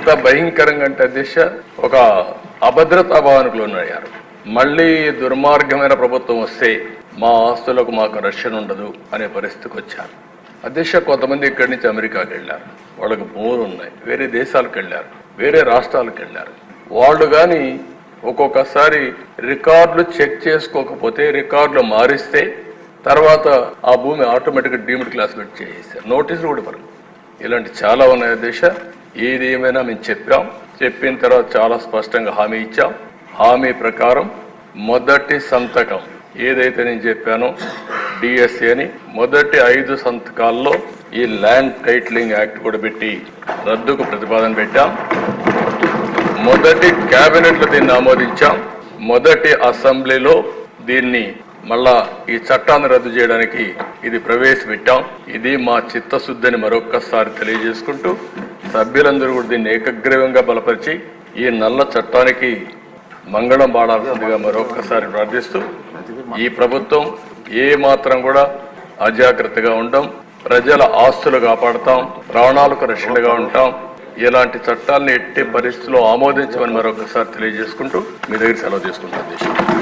ఎంత భయంకరంగా అంటే దిశ ఒక అభద్రతా భావనకులు లోనయ్యారు మళ్ళీ దుర్మార్గమైన ప్రభుత్వం వస్తే మా ఆస్తులకు మాకు రక్షణ ఉండదు అనే పరిస్థితికి వచ్చారు. అధ్యక్ష కొంతమంది ఇక్కడి నుంచి అమెరికాకి వెళ్ళారు. వాళ్ళకి భూములు ఉన్నాయి. వేరే దేశాలకు వెళ్ళారు. వేరే రాష్ట్రాలకు వెళ్ళారు. వాళ్ళు కానీ ఒక్కొక్కసారి రికార్డులు చెక్ చేసుకోకపోతే రికార్డులు మారిస్తే తర్వాత ఆ భూమి ఆటోమేటిక్గా డీమ్డ్ క్లాసిఫైడ్ చేసేసారు. నోటీసులు కూడా ఇవ్వరు. ఇలాంటి చాలా ఉన్నాయి దేశ. ఏది ఏమైనా మేము చెప్పాం. చెప్పిన తర్వాత చాలా స్పష్టంగా హామీ ఇచ్చాం. హామీ ప్రకారం మొదటి సంతకం ఏదైతే నేను చెప్పానో డిఎస్సి అని మొదటి ఐదు సంతకాల్లో ఈ ల్యాండ్ టైటిలింగ్ యాక్ట్ కూడా పెట్టి రద్దుకు ప్రతిపాదన పెట్టాం. మొదటి కేబినెట్లో దీన్ని ఆమోదించాం. మొదటి అసెంబ్లీలో దీన్ని మళ్ళా ఈ చట్టాన్ని రద్దు చేయడానికి ఇది ప్రవేశపెట్టాం. ఇది మా చిత్తశుద్ధిని మరొక్కసారి తెలియజేసుకుంటూ సభ్యులందరూ కూడా దీన్ని ఏకగ్రీవంగా బలపరిచి ఈ నల్ల చట్టానికి మంగళం పాడాల్సిందిగా మరొకసారి ప్రార్థిస్తూ ఈ ప్రభుత్వం ఏ మాత్రం కూడా అజాగ్రత్తగా ఉండం ప్రజల ఆస్తులు కాపాడతాం ప్రాణాలకు రక్షణగా ఉంటాం. ఇలాంటి చట్టాలను ఎట్టి పరిస్థితుల్లో ఆమోదించమని మరొకసారి తెలియజేసుకుంటూ మీ దగ్గర సెలవు తీసుకుంటాం దేశం